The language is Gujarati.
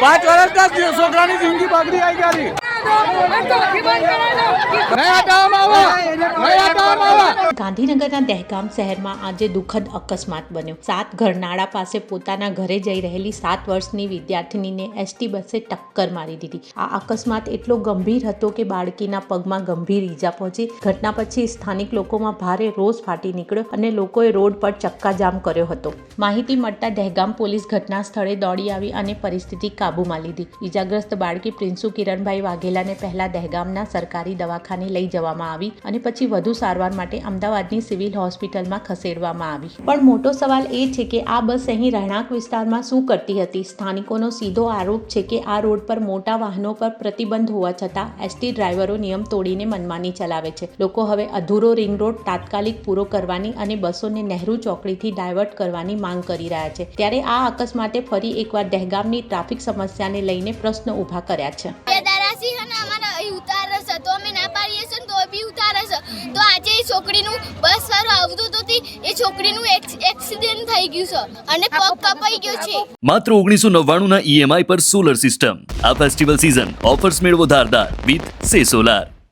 પાંચ વર્ષ છોકરાની જિંદગી બગડી આવી ગઈ ગાંધીનગરના દહેગામ શહેરમાં આજે દુઃખદ અકસ્માત બન્યો. સાત ઘરનાળા પાસે પોતાના ઘરે જઈ રહેલી સાત વર્ષની વિદ્યાર્થિનીને એસટી બસે ટક્કર મારી દીધી. આ અકસ્માત એટલો ગંભીર હતો કે બાળકીના પગમાં ગંભીર ઈજા પહોંચી. ઘટના પછી સ્થાનિક લોકોમાં ભારે રોષ ફાટી નીકળ્યો અને લોકોએ રોડ પર ચક્કાજામ કર્યો હતો. માહિતી મળતા દહેગામ પોલીસ ઘટના સ્થળે દોડી આવી અને પરિસ્થિતિ કાબૂમાં લીધી. ઈજાગ્રસ્ત બાળકી પ્રિન્સુ કિરણભાઈ વાઘેલાને પહેલા દહેગામના સરકારી દવાખાને લઈ જવામાં આવી અને પછી વધુ સારવાર માટે અમદાવાદની સિવિલ હોસ્પિટલમાં ખસેડવામાં આવી. પણ મોટો સવાલ એ છે કે આ બસ અહીં રહેણાંક વિસ્તારમાં શું કરતી હતી? સ્થાનિકોનો સીધો આરોપ છે કે આ રોડ પર મોટા વાહનો પર પ્રતિબંધ હોવા છતાં એસટી ડ્રાઈવરો નિયમ તોડીને મનમાની ચલાવે છે. લોકો હવે અધૂરો રિંગ રોડ તાત્કાલિક પૂરો કરવાની અને બસોને નહેરુ ચોકડીથી ડાયવર્ટ કરવાની માંગ કરી રહ્યા છે. ત્યારે આ અકસ્માતે ફરી એકવાર દહેગામની ટ્રાફિક સમસ્યાને લઈને પ્રશ્નો ઊભા કર્યા છે બે દારાસી હે ને અમારે અહીં ઉતારે છે. તો અમે ના પાડીએ છે તો બી ઉતારે છે. તો આજે એ છોકરીનું બસ વાળો આવતું તો એ છોકરીનું એક્સ- એક્સિડન્ટ થઈ ગયું છે. અને પગ કપાઈ ગયો છે. માત્ર ઓગણીસો નવ્વાણું ના ઈએમઆઈ પર સોલર સિસ્ટમ આ ફેસ્ટિવલ સીઝન ઓફર્સ મેળવો ધારદાર વિથ સે સોલાર